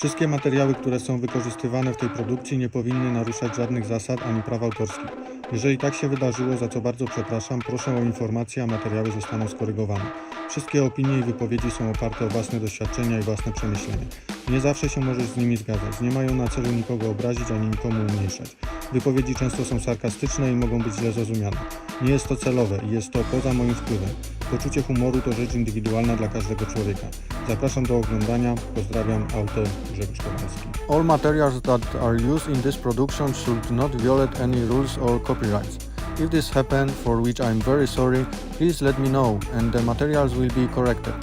Wszystkie materiały, które są wykorzystywane w tej produkcji nie powinny naruszać żadnych zasad ani praw autorskich. Jeżeli tak się wydarzyło, za co bardzo przepraszam, proszę o informacje, a materiały zostaną skorygowane. Wszystkie opinie i wypowiedzi są oparte o własne doświadczenia i własne przemyślenia. Nie zawsze się możesz z nimi zgadzać. Nie mają na celu nikogo obrazić ani nikomu umniejszać. Wypowiedzi często są sarkastyczne i mogą być źle zrozumiane. Nie jest to celowe i jest to poza moim wpływem. Poczucie humoru to rzecz indywidualna dla każdego człowieka. Zapraszam do oglądania. Pozdrawiam, autor Grzegorz Kowalski. All materials that are used in this production should not violate any rules or copyrights. If this happened, for which I am very sorry, please let me know and the materials will be corrected.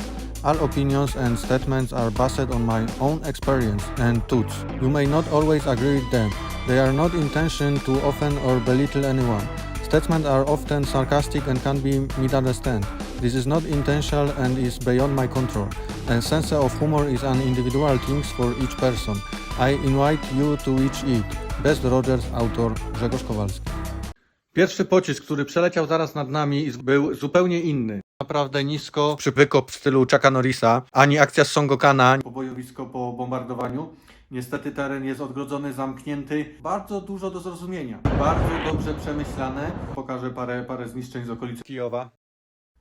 All opinions and statements are based on my own experience and thoughts. You may not always agree with them. They are not intention to offend or belittle anyone. Statements are often sarcastic and can be misunderstood. This is not intentional and is beyond my control. And sense of humor is an individual thing for each person. I invite you to reach it. Best Rogers, autor Grzegorz Kowalski. Pierwszy pocisk, który przeleciał zaraz nad nami, był zupełnie inny naprawdę nisko. Przypykop w stylu Chucka Norrisa, ani akcja z Songokana. Pobojowisko po bombardowaniu. Niestety teren jest odgrodzony, zamknięty. Bardzo dużo do zrozumienia. Bardzo dobrze przemyślane. Pokażę parę, parę zniszczeń z okolicy Kijowa.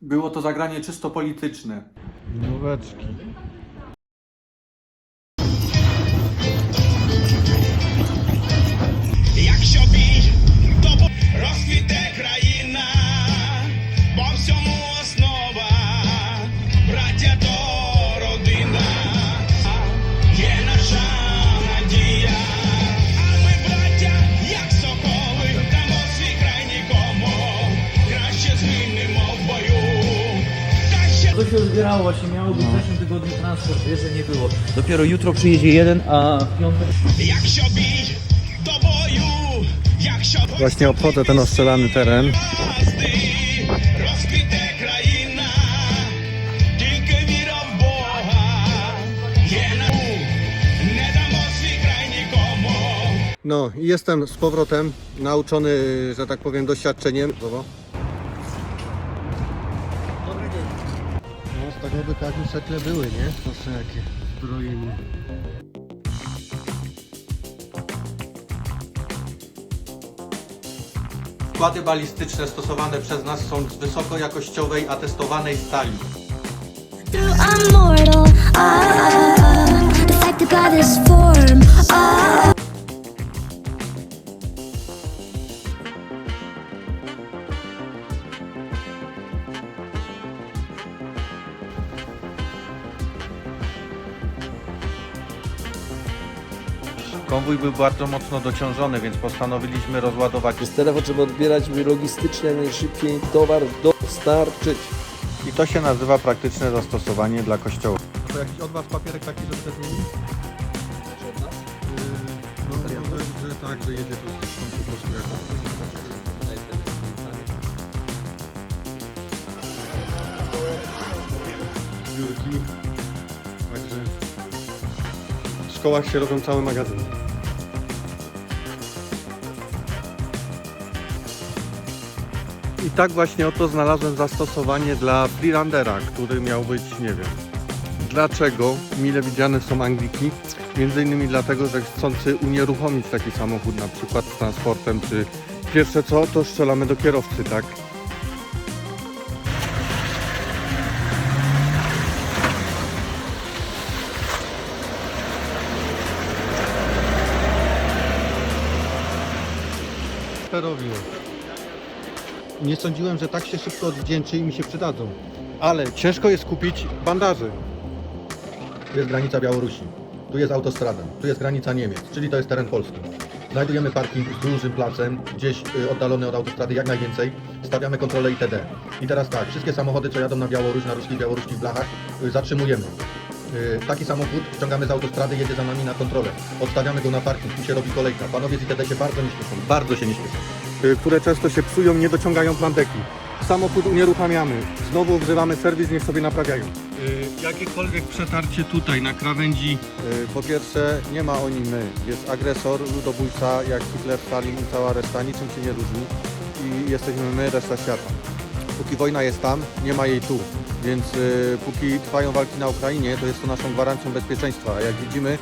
Było to zagranie czysto polityczne. Noweczki. Jak się obi- to się zbierało, właśnie miało być no. w zeszłym tygodniu transport, wiesz, że nie było. Dopiero jutro przyjedzie jeden, a w piątek... Jak się do boju, jak się... Właśnie obchodzę ten ostrzelany teren. No, jestem z powrotem, nauczony, że tak powiem, doświadczeniem. Zobacz. No, z tego by każdy sekle były, nie? Proszę, jakie zbrojenie. Składy balistyczne stosowane przez nas są z wysokojakościowej, atestowanej stali. through Konwój był bardzo mocno dociążony, więc postanowiliśmy rozładować Z telefon trzeba odbierać, żeby logistycznie jak najszybciej towar dostarczyć. I to się nazywa praktyczne zastosowanie dla kościoła. To jakiś od Was papierek taki, żeby to zmienić? No, że, że tak, że jedzie to stąd po prostu. Biurki. Także w szkołach się robią całe magazyny. I tak właśnie oto znalazłem zastosowanie dla Freelandera, który miał być, nie wiem, dlaczego mile widziane są Angliki. Między innymi dlatego, że chcący unieruchomić taki samochód, na przykład transportem, czy pierwsze co, to strzelamy do kierowcy, tak? Perowiło. Nie sądziłem, że tak się szybko odwdzięczy i mi się przydadzą. Ale ciężko jest kupić bandaże. Tu jest granica Białorusi, tu jest autostrada, tu jest granica Niemiec, czyli to jest teren Polski. Znajdujemy parking z dużym placem, gdzieś y, oddalony od autostrady jak najwięcej, stawiamy kontrolę ITD. I teraz tak, wszystkie samochody, co jadą na Białoruś, na ruskich białoruskich blachach, y, zatrzymujemy. Y, Taki samochód ściągamy z autostrady, jedzie za nami na kontrolę. Odstawiamy go na parking, tu się robi kolejka. Panowie z ITD się bardzo nie śpieszą, bardzo się nie śpieszą. Y, które często się psują, nie dociągają plandeki. Samochód unieruchamiamy. Znowu wzywamy serwis, niech sobie naprawiają. Y, jakiekolwiek przetarcie tutaj na krawędzi. Y, po pierwsze, nie ma oni my. Jest agresor, ludobójca, jak Hitler, Stalin i cała reszta, niczym się nie różni. I jesteśmy my, reszta świata. Póki wojna jest tam, nie ma jej tu. Więc y, póki trwają walki na Ukrainie, to jest to naszą gwarancją bezpieczeństwa. A jak widzimy,